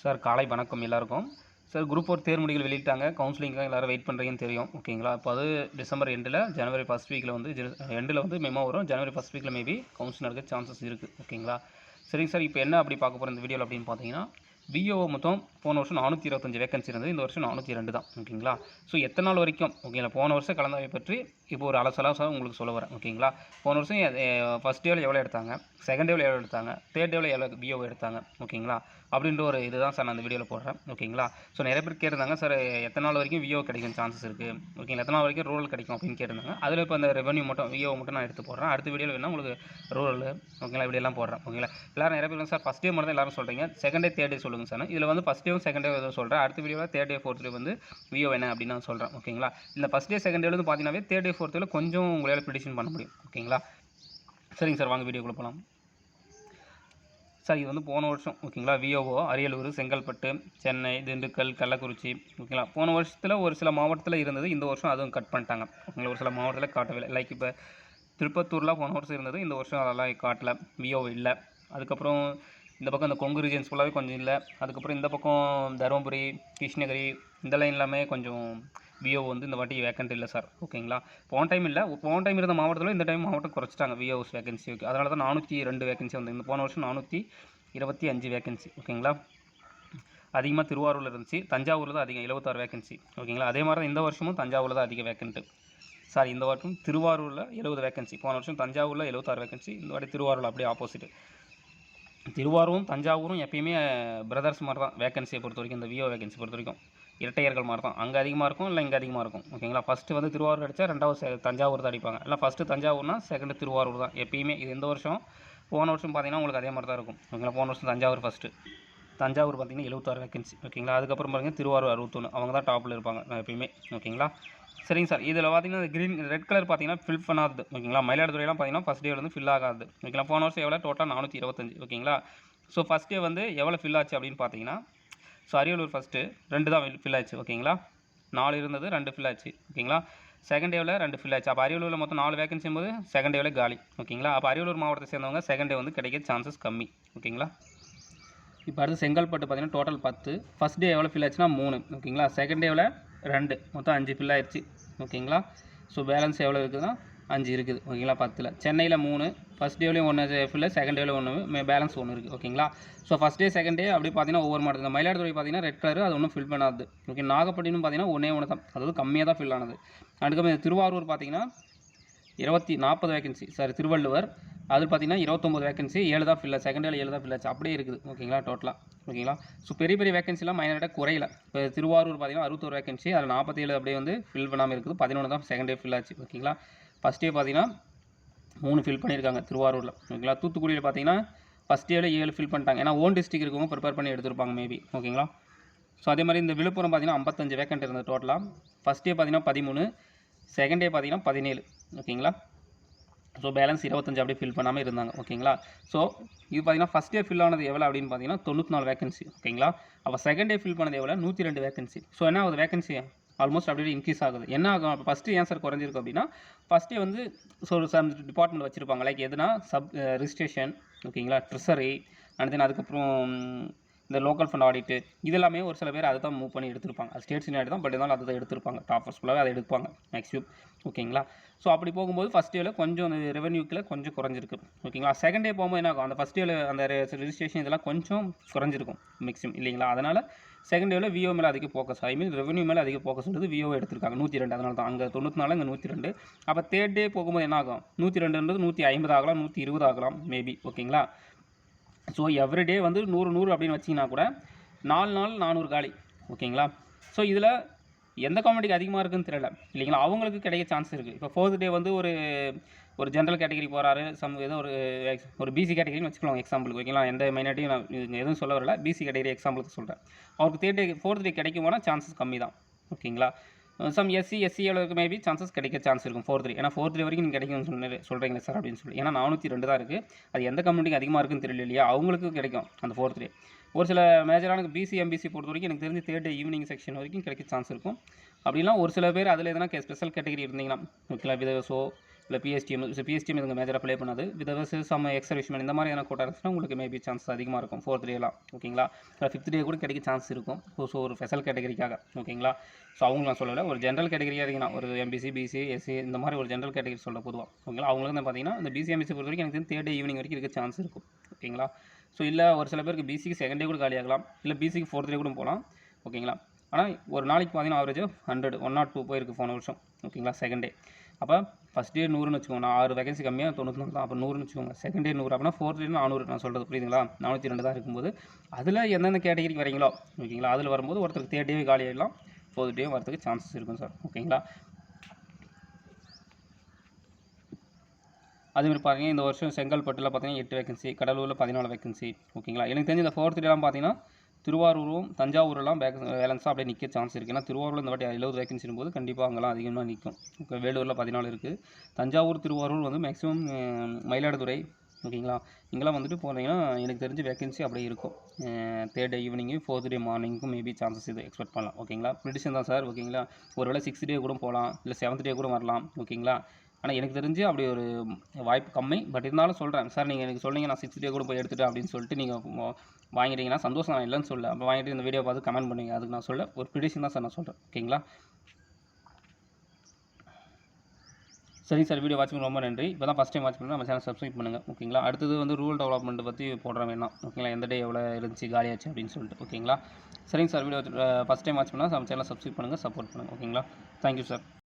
Sir காலை வணக்கம் எல்லாருக்கும். சார் குரூப் ஃபோர் தேர்முடிகள் வெளியிட்டாங்க. கவுன்சிலிங்காக எல்லாரும் வெயிட் பண்ணுறீங்கன்னு தெரியும். ஓகேங்களா? இப்போ அது டிசம்பர் எண்டில் ஜனவரி ஃபஸ்ட் வீக்கில் வந்து எண்டில் வந்து மெமோ வரும். ஜனவரி ஃபஸ்ட் வீக்கில் மேபி கவுன்சில் நடக்க சான்சஸ் இருக்குது ஓகேங்களா? சரிங்க சார் இப்போ என்ன அப்படி பார்க்க போகிற இந்த வீடியோவில் அப்படின்னு பார்த்தீங்கன்னா விஓ மொத்தம் போன வருஷம் நானூற்றி இருபத்தஞ்சு வேகன்சி இருந்தது. இந்த வருஷம் நானூற்றி ரெண்டு தான். ஓகேங்களா? ஸோ எத்தனை நாள் வரைக்கும்? ஓகேங்களா போன வருஷம் கலந்தாய்வை பற்றி இப்போ ஒரு அலசலாக உங்களுக்கு சொல்ல வரேன். ஓகேங்களா? போன வருஷம் ஃபஸ்ட் டேவில் எவ்வளோ எடுத்தாங்க? செகண்ட் டேவில் எவ்வளோ எடுத்தாங்க? தேர்ட் டேவில் எவ்வளோ பிஓ எடுத்தாங்க? ஓகேங்களா? அப்படின்ற ஒரு இதுதான் சார் நான் அந்த வீடியோவில் போடுறேன். ஓகேங்களா? ஸோ நிறைய பேர் கேட்டிருந்தாங்க சார் எத்தனை நாள் வரைக்கும் விஓ கிடைக்கும் சான்சஸ் இருக்குது ஓகேங்களா? எத்தனை நாள் வரைக்கும் ரூரல் கிடைக்கும்? அப்படின்னு கேட்டிருந்தாங்க. அதில் இப்போ அந்த ரெவன்யூ மட்டும் விஓ மட்டும் நான் எடுத்து போடுறேன். அடுத்த வீடியோவில் வேணால் உங்களுக்கு ரூரல் ஓகேங்களா? இப்படியெல்லாம் போடுறேன். ஓகேங்களா? எல்லாரும் நிறைய பேர் சார் ஃபஸ்ட் டே மட்டும் தான் எல்லாரும் சொல்கிறீங்க செகண்ட் டே தேர்ட் டே சொல்லுங்கள் சார். இதில் வந்து ஃபஸ்ட் டேவும் செகண்ட் டே எதுவும் சொல்கிறேன் அடுத்த வீடியோவில் தேர்ட் டே ஃபோர்த் டே வந்து வியோ என்ன அப்படின்னு நான் சொல்கிறேன் ஓகேங்களா இந்த ஃபஸ்ட் டே செகண்ட் டேலேருந்து பார்த்தீங்கன்னாவே தேர்ட் டே ஃபோர்த் டேல கொஞ்சம் உங்களால் ப்ரிடிஷன் பண்ண முடியும். ஓகேங்களா சரிங்க சார் வாங்க வீடியோக்குள்ளே போகலாம் சார் இது வந்து போன வருஷம். ஓகேங்களா விஓஓ அரியலூர் செங்கல்பட்டு சென்னை திண்டுக்கல் கள்ளக்குறிச்சி. ஓகேங்களா போன வருஷத்தில் ஒரு சில மாவட்டத்தில் இருந்தது. இந்த வருஷம் அதுவும் கட் பண்ணிட்டாங்க. ஓகேங்களா ஒரு சில மாவட்டத்தில் காட்டவில்லை லைக் இப்போ திருப்பத்தூரில் போன வருஷம் இருந்தது. இந்த வருஷம் அதெல்லாம் காட்டல. விஓ இல்லை. அதுக்கப்புறம் இந்த பக்கம் இந்த கொங்கு ரீஜன்ஸ் ஃபுல்லாகவே கொஞ்சம் இல்லை. அதுக்கப்புறம் இந்த பக்கம் தருமபுரி கிருஷ்ணகிரி இந்த லைன் எல்லாமே கொஞ்சம் விஓ வந்து இந்த வாட்டி வேக்கண்ட் இல்லை சார் ஓகேங்களா போன டைம் இல்லை. போன டைம் இருந்த மாவட்டத்தில் இந்த டைம் மாவட்டம் குறைச்சிட்டாங்க விஓஸ் வேகன்சி ஓகே அதனால தான் நானூற்றி ரெண்டு வேகன்சி வந்து இந்த போன வருஷம் நானூற்றி இருபத்தி அஞ்சு வேகன்சி ஓகேங்களா அதிகமாக திருவாரூரில் இருந்துச்சு. தஞ்சாவூரில் தான் அதிகம். எழுபத்தாறு வேகன்சி ஓகேங்களா அதே மாதிரி தான் இந்த வருஷமும் தஞ்சாவூரில் தான் அதிக வேக்கண்ட்டு சாரி இந்த வருஷம் திருவாரூரில் எழுபது வேகன்சி போன வருஷம் தஞ்சாவூரில் எழுபத்தாறு வேகன்சி இந்த வாட்டி திருவாரூரில் அப்படியே ஆப்போசிட் திருவாரூரும் தஞ்சாவூரும் எப்பயுமே பிரதர்ஸ் மாதிரி தான் வேகன்சியை பொறுத்த வரைக்கும் இந்த விஓ வேகன்சி பொறுத்த வரைக்கும் இரட்டையர்கள் மாதிரி தான் அங்கே அதிகமாக இருக்கும் இல்லை இங்கே அதிகமாக இருக்கும். ஓகேங்களா ஃபஸ்ட்டு வந்து திருவாரூர் அடித்தா ரெண்டாவது தஞ்சாவூர் தான் அடிப்பாங்க. இல்லை ஃபஸ்ட்டு தஞ்சாவூர்னா செகண்டு திருவாரூர் தான். எப்பயுமே இது இந்த வருஷம் போன வருஷம் பார்த்தீங்கன்னா உங்களுக்கு அதே மாதிரி தான் இருக்கும் ஓகேங்களா போன வருஷம் தஞ்சாவூர் ஃபஸ்ட்டு தஞ்சாவூர் பார்த்தீங்கன்னா எழுபத்தாறு வேகன்சி ஓகேங்களா அதுக்கப்புறம் பாருங்கள் திருவாரூர் அறுபத்தொன்று அவங்க தான் டாப்பில் இருப்பாங்க எப்பயுமே. ஓகேங்களா சரிங்க சார். இதில் பார்த்தீங்கன்னா க்ரீன் ரெட் கலர் பார்த்தீங்கன்னா ஃபில் பண்ணாது ஓகேங்களா மயிலாடுதுறையெல்லாம் பார்த்தீங்கன்னா ஃபஸ்ட் டே வந்து ஃபில் ஆகாது. ஓகேங்களா போன வருஷம் எவ்வளோ டோட்டல் நானூற்றி இருபத்தஞ்சு. ஓகேங்களா ஸோ ஃபஸ்ட் டே வந்து எவ்வளோ ஃபில் ஆச்சு அப்படின்னு பார்த்தீங்கன்னா ஸோ அரியலூர் ஃபஸ்ட்டு ரெண்டு தான் ஃபில் ஆச்சு. ஓகேங்களா நாலு இருந்தது ரெண்டு ஃபில் ஆச்சு. ஓகேங்களா செகண்ட் டேவில் ரெண்டு ஃபில் ஆச்சு. அப்போ அரியலூரில் மொத்தம் நாலு வேகன்சி போது செகண்ட் டேவில் காலி. ஓகேங்களா அப்போ அரியலூர் மாவட்டத்தை சேர்ந்தவங்க செகண்ட் டே வந்து கிடைக்க சான்சஸ் கம்மி. ஓகேங்களா இப்போ அடுத்து செங்கல்பட்டு பார்த்தீங்கன்னா டோட்டல் பத்து. ஃபஸ்ட் டே எவ்வளோ ஃபில் ஆச்சுன்னா மூணு. ஓகேங்களா செகண்ட் டேவில் ரெண்டு. மொத்தம் அஞ்சு ஃபில் ஆயிடுச்சு ஓகேங்களா? ஸோ பேலன்ஸ் எவ்வளோ இருக்குதுன்னா அஞ்சு இருக்குது. ஓகேங்களா? பத்தில். சென்னையில் மூணு ஃபஸ்ட் டேவ்லேயும் ஒன்று ஃபில்லு செகண்ட் டேவில் ஒன்று பேலன்ஸ் ஒன்று இருக்குது ஓகேங்களா? So first day second day அப்படி பார்த்தீங்கன்னா ஒவ்வொரு மாடல். இந்த மயிலாடுதுறை பார்த்தீங்கன்னா ரெட் கலர் அது ஒன்றும் ஃபில் பண்ணாது. ஓகே நாகப்பட்டினம் பார்த்தீங்கன்னா ஒன்றே ஒன்று தான். அதாவது கம்மியாக தான் ஃபில் ஆனது. அதுக்கப்புறம் திருவாரூர் பார்த்தீங்கன்னா இருபத்தி நாற்பது வேகன்சி சாரி திருவள்ளுவர் அது பார்த்தீங்கன்னா இருபத்தொம்பது வேகன்சி ஏழு தான் ஃபில் செகண்ட் இயர் ஏழு தான் ஃபில் ஆச்சு. அப்படியே இருக்குது. ஓகேங்களா டோட்டலாக ஓகேங்களா? ஸோ பெரிய பெரிய வேகன்சிலாம் மைனராக குறையில. இப்போ திருவாரூர் பார்த்தீங்கன்னா அறுபத்தொரு வேகன்சி அதில் நாற்பத்தேழு அப்படியே வந்து ஃபில் பண்ணாமல் இருக்குது. பதினொன்று தான் செகண்ட் இயர் ஃபில் ஆச்சு. ஓகேங்களா? ஃபஸ்ட் டே பார்த்தீங்கன்னா மூணு ஃபில் பண்ணியிருக்காங்க திருவாரூரில். ஓகேங்களா? தூத்துக்குடியில் பார்த்தீங்கன்னா ஃபஸ்ட் இயரில் ஏழு ஃபில் பண்ணிட்டாங்க. ஏன்னா ஓன் டிஸ்ட்ரிக் இருக்கவங்க ப்ரிப்பேர் பண்ணி எடுத்திருப்பாங்க மேபி ஓகேங்களா? ஸோ அதே மாதிரி இந்த விழுப்புரம் பார்த்தீங்கன்னா ஐம்பத்தஞ்சு வேக்கண்ட் இருந்தது டோட்டலாக ஃபஸ்ட் டே பார்த்தீங்கன்னா பதிமூணு செகண்ட் டே பார்த்தீங்கன்னா பதினேழு. ஓகேங்களா? ஸோ பேலன்ஸ் இருபத்தஞ்சு அப்படியே ஃபில் பண்ணாமல் இருந்தாங்க. ஓகேங்களா ஸோ இது பார்த்தீங்கன்னா ஃபஸ்ட் டே ஃபில் ஆனது எவ்வளோ அப்படின்னு பார்த்தீங்கன்னா தொண்ணூற்றி நாலு வேகன்சி ஓகேங்களா அப்போ செகண்ட் டே ஃபில் பண்ணது எவ்வளோ நூற்றி ரெண்டு வேகன்சி ஸோ என்ன ஆகுது? வேகன்சி ஆல்மோஸ்ட் அப்படியே இன்க்ரீஸ் ஆகுது. என்ன ஆகும்? அப்போ ஃபஸ்ட்டு ஏன் சார் குறைஞ்சிருக்கு அப்படின்னா ஃபஸ்ட்டே வந்து ஸோ சம் டிபார்ட்மெண்ட் வச்சுருப்பாங்க. லைக் எதுனா சப் ரிஜிஸ்ட்ரேஷன் ஓகேங்களா ட்ரெஸரி அண்ட் தென் அதுக்கப்புறம் இந்த லோக்கல் ஃபண்ட் ஆடிட்டு இதெல்லாமே ஒரு சில பேர் அதை தான் மூவ் பண்ணி எடுத்திருப்பாங்க. அது ஸ்டேட் சீனியர் தான் பட் இருந்தாலும் அதை தான் எடுத்திருப்பாங்க டாப்பர்ஸ் ஃபுல்லாகவே அதை எடுப்பாங்க மேக்ஸிமம் ஓகேங்களா ஸோ அப்படி போகும்போது ஃபஸ்ட் டேவில் கொஞ்சம் அந்த ரெவன்யூக்கில் கொஞ்சம் குறைஞ்சிருக்கு. ஓகேங்களா செகண்ட் டே போகும்போது என்ன ஆகும்? அந்த ஃபஸ்ட் இயரில் அந்த ரெஜிஸ்ட்ரேஷன் இதெல்லாம் கொஞ்சம் குறைஞ்சிருக்கும் மேக்ஸிமம் இல்லைங்களா? அதனால் செகண்ட் டேவில் விஓ மேலே அதிக ஃபோக்கஸ் ஐ மீன் ரெவன்யூ மேலே அதிக ஃபோக்கஸ் வந்து விஓ எடுத்திருக்காங்க நூற்றி ரெண்டு அதனால தான். அங்கே தொண்ணூற்றி நாலு இங்கே நூற்றி ரெண்டு அப்போ தேர்ட் டே போகும்போது என்ன ஆகும்? நூற்றி ரெண்டுன்றது நூற்றி ஐம்பது ஆகலாம் நூற்றி இருபது ஆகலாம் மேபி ஓகேங்களா ஸோ எவ்ரிடே வந்து நூறு நூறு அப்படின்னு வச்சிங்கன்னா கூட நாலு நாள் நானூறு காலி ஓகேங்களா? ஸோ இதில் எந்த காமெடிக்கு அதிகமாக இருக்குன்னு தெரியல. இல்லைங்களா? அவங்களுக்கு கிடைக்க சான்ஸ் இருக்குது இப்போ ஃபோர்த் டே வந்து ஒரு ஒரு ஜென்ரல் கேட்டகரி போகிறாரு சம் ஏதோ ஒரு ஒரு பிசி கேட்டகரின்னு வச்சுக்கலாம் எக்ஸாம்பிளுக்கு ஓகேங்களா? எந்த மைனாரிட்டியும் நான் எதுவும் சொல்ல வரல. பிசி கேட்டகரி எக்ஸாம்பிளுக்கு சொல்கிறேன் அவருக்கு தேர்ட் டே ஃபோர்த் டே கிடைக்குமானா சான்சஸ் கம்மி தான் ஓகேங்களா? Some SC SC maybe chances கிடைக்க சான்ஸ் இருக்கும். ஃபோர் த்ரீ ஏன்னா ஃபோர் த்ரீ வரைக்கும் நீங்கள் கிடைக்கும் சொன்னீங்க சொல்கிறீங்க சார் அப்படின்னு சொல்லி. ஏன்னா நானூற்றி ரெண்டு தான் இருக்குது அது எந்த கம்யூனிட்டிக்கு அதிகமாக இருக்குன்னு தெரியல இல்லையா? அவங்களுக்கு கிடைக்கும் அந்த ஃபோர்த் த்ரீ ஒரு சில மேஜரான பிசி எம்பிசி பொறுத்த வரைக்கும் எனக்கு தெரிஞ்சு தேர்ட் ஈவினிங் செக்ஷன் வரைக்கும் கிடைக்க சான்ஸ் இருக்கும். அப்படிலாம் ஒரு சில பேர் அதில் எதனா ஸ்பெஷல் கேட்டகரி இருந்தீங்கன்னா ஓகேங்களா விதவசோ இல்லை பிஎஸ்டிஎம் ஸோ பிஎஸ்டிஎம் இதுங்க மேஜராக ப்ளே பண்ணாது. வித் சம் எக்ஸர்விஷ்மெண்ட் இந்த மாதிரியான கோட்டா இருந்துச்சுன்னா உங்களுக்கு மேபி சான்ஸ் அதிகமாக இருக்கும். ஃபோர்த் டேலாம் ஓகேங்களா இல்லை ஃபிஃப்த் டே கூட கிடைக்க சான்ஸ் இருக்கும். ஸோ ஒரு ஸ்பெஷல் கேட்டகரிக்காக ஓகேங்களா ஸோ அவங்க நான் சொல்லலை. ஒரு ஜென்ரல் கேட்டகரியாக இருக்கீங்கன்னா ஒரு எம்பிசி பிசி எஸ்சி இந்த மாதிரி ஒரு ஜென்ரல் கேட்டகரி சொல்ல பொதுவாக ஓகேங்களா அவங்களுக்கு வந்து பார்த்தீங்கன்னா இந்த பிசி எம்பிசி பொறுத்த வரைக்கும் எனக்கு தேர்ட் டே ஈவினிங் வரைக்கும் இருக்க சான்ஸ் இருக்கும் ஓகேங்களா ஸோ இல்லை ஒரு சில பேருக்கு பிசிக்கு செகண்ட் டே கூட காலியாகலாம் இல்லை பிசிக்கு ஃபோர்த் டே கூட போகலாம் ஓகேங்களா ஆனால் ஒரு நாளைக்கு பார்த்தீங்கன்னா average hundred one nought two போயிருக்கு போன வருஷம் ஓகேங்களா செகண்ட் டே அப்போ ஃபஸ்ட் இயர் நூறுன்னு வச்சுக்கோங்க. நான் ஆறு வேகன்சி கம்மியாக தொண்ணூற்றி நாலு தான். அப்போ நூறுன்னு வச்சுக்கோங்க. செகண்ட் இயர் நூறு. அப்படின்னா ஃபோர்த் இயர் நானூறு. நான் சொல்கிறது புரியுதுங்களா? நானூற்றி ரெண்டு தான் இருக்கும்போது. அதில் எந்தெந்த கேட்டகரிக்கு வரீங்களோ ஓகேங்களா? அதில் வரும்போது ஒருத்தருக்கு தேர்ட் டே காலி ஆகிடலாம் ஃபோர்த் டே வரதுக்கு சான்சஸ் இருக்கும் சார் ஓகேங்களா? அதேமாதிரி பார்த்தீங்கன்னா இந்த வருஷம் செங்கல்பட்டில் பார்த்தீங்கன்னா எட்டு வேகன்சி கடலூரில் பதினாலு வேகன்சி ஓகேங்களா? எனக்கு தெரிஞ்ச இந்த ஃபோர்த் டேலாம் பார்த்தீங்கன்னா திருவாரூரும் தஞ்சாவூரெல்லாம் பேக் வேலன்ஸாக அப்படியே நிற்க சான்ஸ் இருக்குது ஏன்னா திருவாரூரில் இந்த வாட்டி எழுபது வேகன்சி போது கண்டிப்பாக அங்கெல்லாம் அதிகமாக நிற்கும் இப்போ வேலூரில் பதினாலு இருக்குது தஞ்சாவூர் திருவாரூர் வந்து மேக்ஸிமம் மயிலாடுதுறை ஓகேங்களா இங்கெல்லாம் வந்துட்டு போனீங்கன்னா எனக்கு தெரிஞ்ச வேகன்சி அப்படியே இருக்கும். தேர்ட் டே ஈவினிங்கு ஃபோர்த் டே மார்னிங்க்கும் மேபி சான்சஸ் இது எக்ஸ்பெக்ட் பண்ணலாம். ஓகேங்களா ப்ரிடிஷன் தான் சார் ஓகேங்களா ஒருவேளை சிக்ஸ்த் டே கூட போகலாம் இல்லை செவன்த் டே கூட வரலாம் ஓகேங்களா ஆனால் எனக்கு தெரிஞ்சு அப்படி ஒரு வாய்ப்பு கம்மி. பட் இருந்தாலும் சொல்கிறேன் சார் நீங்கள் எனக்கு சொன்னீங்க நான் சிக்ஸ் டே கூட போய் எடுத்துட்டேன் அப்படின்னு சொல்லிட்டு நீங்கள் வாங்கிட்டீங்கன்னா சந்தோஷம் நான் இல்லைன்னு சொல்ல அப்போ வாங்கிட்டு இந்த வீடியோ பார்த்து கமெண்ட் பண்ணுங்க. அதுக்கு நான் சொல்ல ஒரு ப்ரிடிஷன் தான் சார் நான் சொல்கிறேன் ஓகேங்களா? சரி சார் வீடியோ வாட்ச் ரொம்ப நன்றி. இப்போ தான் ஃபஸ்ட் டைம் வாட்ச் பண்ணி நம்ம சேனல் சப்ஸ்கிரைப் பண்ணுங்கள் ஓகேங்களா? அடுத்தது வந்து ரூல் டெவலப்மெண்ட் பற்றி போடுறேன் வேணாம். ஓகேங்களா? எந்த டே எவ்வளோ இருந்துச்சு காலியாச்சு அப்படின்னு சொல்லிட்டு. ஓகேங்களா? சரிங்க sir video first time watch பண்ணால் நம்ம சேனல் சப்ஸ்கிரைப் பண்ணுங்கள் சப்போர்ட் பண்ணுங்கள் ஓகேங்களா? Thank you sir